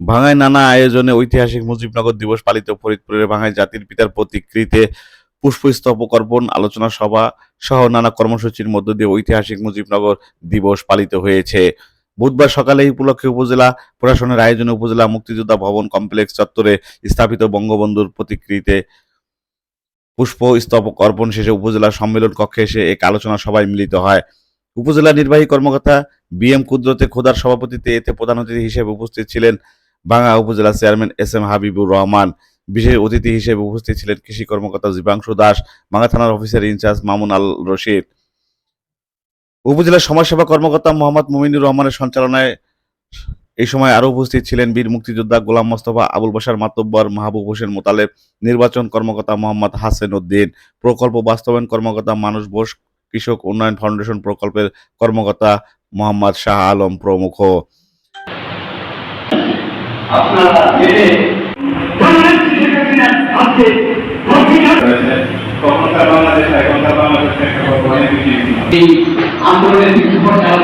ভাঙায় নানা আয়োজনে ঐতিহাসিক মুজিবনগর দিবস পালিত ফরিদপুরের ভাঙায় জাতির পিতার প্রতিকৃতিতে পুষ্পস্তবক অর্পণ আলোচনা সভা সহ নানা কর্মসূচির মধ্য দিয়ে ঐতিহাসিক মুজিবনগর দিবস পালিত হয়েছে। বুধবার সকালে এই উপলক্ষে উপজেলা প্রশাসনের আয়োজনে উপজেলা মুক্তিযোদ্ধা ভবন কমপ্লেক্স চত্বরে স্থাপিত বঙ্গবন্ধুর প্রতিকৃতিতে পুষ্প স্তবক অর্পণ শেষে উপজেলা সম্মেলন কক্ষে এসে এক আলোচনা সভায় মিলিত হয়। উপজেলা নির্বাহী কর্মকর্তা বি এম কুদরতে খোদার সভাপতিত্বে এতে প্রধান অতিথি হিসেবে উপস্থিত ছিলেন ভাঙ্গা উপজেলা chairman S M Habibur Rahman, বিশেষ অতিথি হিসেবে উপস্থিত ছিলেন কৃষি কর্মকর্তা জীবাংশু দাস ভাঙ্গা থানার officer in charge Mamun Al Rashid. উপজেলা সমাজসেবা কর্মকর্তা মোহাম্মদ মুমিনুর রহমানের সঞ্চালনায় এই সময় আরও উপস্থিত ছিলেন বীর মুক্তিযোদ্ধা গোলাম মোস্তফা, আবুল বাসার মাতব্বর, মাহবুব হোসেন মোতালেব, নির্বাচন কর্মকর্তা মোহাম্মদ হাসেন উদ্দিন প্রকল্প বাস্তবায়ন কর্মকর্তা মানুষ বোস, কৃষক উন্নয়ন ফাউন্ডেশন প্রকল্পের কর্মকর্তা মোহাম্মদ শাহ আলম প্রমুখ। আপনারা অধিকার তখনকার বাংলাদেশ এখনকার বাংলাদেশ এই আন্দোলনের কিছু পর্যায়ে